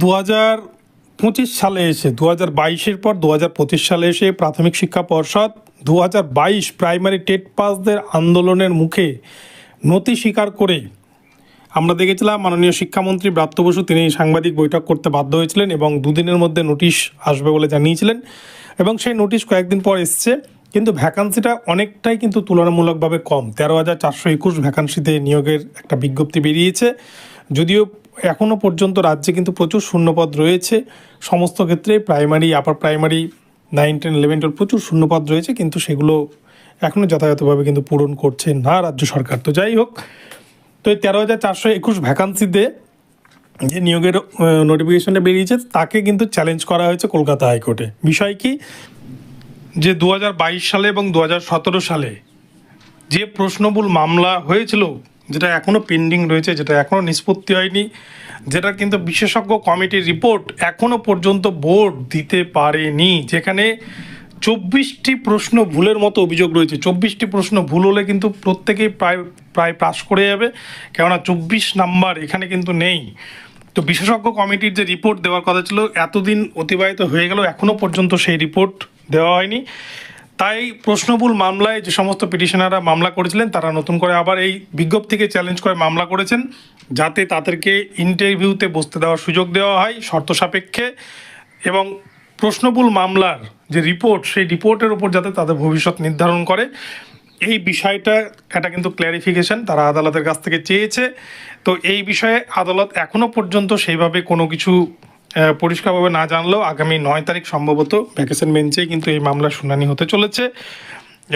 দু হাজার পঁচিশ সালে এসে দু হাজার বাইশের পর দু হাজার পঁচিশ সালে এসে প্রাথমিক শিক্ষা পর্ষদ দু হাজার বাইশ প্রাইমারি টেট পাসদের আন্দোলনের মুখে নথি স্বীকার করে আমরা দেখেছিলাম মাননীয় শিক্ষামন্ত্রী ব্রাত্য বসু তিনি সাংবাদিক বৈঠক করতে বাধ্য হয়েছিলেন এবং দুদিনের মধ্যে নোটিশ আসবে বলে জানিয়েছিলেন এবং সেই নোটিশ কয়েকদিন পর এসছে, কিন্তু ভ্যাকান্সিটা অনেকটাই কিন্তু তুলনামূলকভাবে কম। তেরো হাজার চারশো একুশ ভ্যাকান্সিতে নিয়োগের একটা বিজ্ঞপ্তি বেরিয়েছে। যদিও এখনও পর্যন্ত রাজ্যে কিন্তু প্রচুর শূন্যপদ রয়েছে। সমস্ত ক্ষেত্রে primary upper primary nine ten eleven twelve প্রচুর শূন্যপদ রয়েছে, কিন্তু সেগুলো এখনও যথাযথভাবে কিন্তু পূরণ করছে না রাজ্য সরকার। তো যাই হোক, তো এই তেরো হাজার চারশো একুশ ভ্যাকান্সিতে যে নিয়োগের নোটিফিকেশনটা বেরিয়েছে, তাকে কিন্তু চ্যালেঞ্জ করা হয়েছে কলকাতা হাইকোর্টে। বিষয় কি? যে দু হাজার বাইশ সালে এবং দু হাজার সতেরো সালে যে প্রশ্নবুল মামলা হয়েছিল যেটা এখনও পেন্ডিং রয়েছে, যেটা এখনও নিষ্পত্তি হয়নি, যেটা কিন্তু বিশেষজ্ঞ কমিটির রিপোর্ট এখনও পর্যন্ত বোর্ড দিতে পারেনি, যেখানে চব্বিশটি প্রশ্ন ভুলের মতো অভিযোগ রয়েছে। চব্বিশটি প্রশ্ন ভুল হলে কিন্তু প্রত্যেকেই প্রায় প্রায় পাশ করে যাবে, কেননা চব্বিশ নাম্বার এখানে কিন্তু নেই। তো বিশেষজ্ঞ কমিটির যে রিপোর্ট দেওয়ার কথা ছিল, এতদিন অতিবাহিত হয়ে গেল এখনও পর্যন্ত সেই রিপোর্ট দেওয়া হয়নি। তাই প্রশ্নবুল মামলায় যে সমস্ত পিটিশনাররা মামলা করেছিলেন, তারা নতুন করে আবার এই বিজ্ঞপ্তিকে চ্যালেঞ্জ করে মামলা করেছেন, যাতে তাদেরকে ইন্টারভিউতে বসতে দেওয়ার সুযোগ দেওয়া হয় শর্ত সাপেক্ষে। এবং প্রশ্নবুল মামলার যে রিপোর্ট সেই রিপোর্টের উপর যাতে তাদের ভবিষ্যৎ নির্ধারণ করে। এই বিষয়টা এটা কিন্তু ক্ল্যারিফিকেশন তারা আদালতের কাছ থেকে চেয়েছে। তো এই বিষয়ে আদালত এখনও পর্যন্ত সেইভাবে কোনো কিছু পরিষ্কারভাবে না জানলেও আগামী নয় তারিখ সম্ভবত ভ্যাকেশন বেঞ্চে কিন্তু এই মামলার শুনানি হতে চলেছে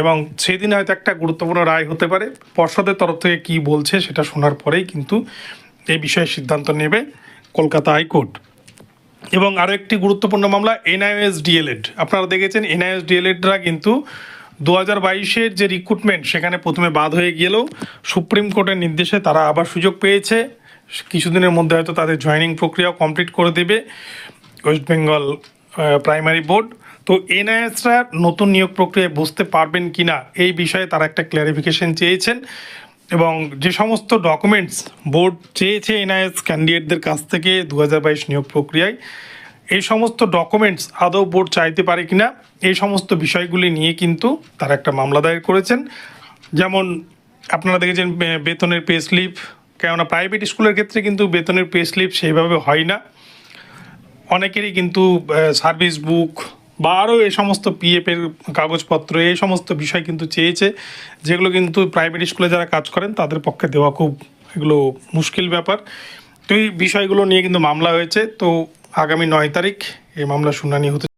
এবং সেদিন হয়তো একটা গুরুত্বপূর্ণ রায় হতে পারে। পর্ষদের তরফ থেকে কী বলছে সেটা শোনার পরেই কিন্তু এই বিষয়ে সিদ্ধান্ত নেবে কলকাতা হাইকোর্ট। এবং আরও একটি গুরুত্বপূর্ণ মামলা, এনআইএস ডিএলএড। আপনারা দেখেছেন, এনআইএস ডিএলএডরা কিন্তু দু হাজার বাইশের যে রিক্রুটমেন্ট সেখানে প্রথমে বাদ হয়ে গেলেও সুপ্রিম কোর্টের নির্দেশে তারা আবার সুযোগ পেয়েছে। কিছুদিনের মধ্যে হয়তো তাদের জয়েনিং প্রক্রিয়া কমপ্লিট করে দেবে ওয়েস্ট বেঙ্গল প্রাইমারি বোর্ড তো এনআইএসরা নতুন নিয়োগ প্রক্রিয়ায় বসতে পারবেন কি না এই বিষয়ে তারা একটা ক্ল্যারিফিকেশন চেয়েছেন এবং যে সমস্ত ডকুমেন্টস বোর্ড চেয়েছে এনআইএস ক্যান্ডিডেটদের কাছ থেকে দু হাজার বাইশ নিয়োগ প্রক্রিয়ায়, এই সমস্ত ডকুমেন্টস আদৌ বোর্ড চাইতে পারে কিনা, এই সমস্ত বিষয়গুলি নিয়ে কিন্তু তারা একটা মামলা দায়ের করেছেন। যেমন আপনারা দেখেছেন বেতনের পে স্লিপ কেননা প্রাইভেট স্কুলের ক্ষেত্রে কিন্তু বেতনের পে স্লিপ সেইভাবে হয় না। অনেকেরই কিন্তু সার্ভিস বুক বা আরও এই সমস্ত পিএফের কাগজপত্র, এই সমস্ত বিষয় কিন্তু চেয়েছে, যেগুলো কিন্তু প্রাইভেট স্কুলে যারা কাজ করেন, তাদের পক্ষে দেওয়া খুব এগুলো মুশকিল ব্যাপার। তো এই বিষয়গুলো নিয়ে কিন্তু মামলা হয়েছে। তো আগামী নয় তারিখ এই মামলা শুনানি হতে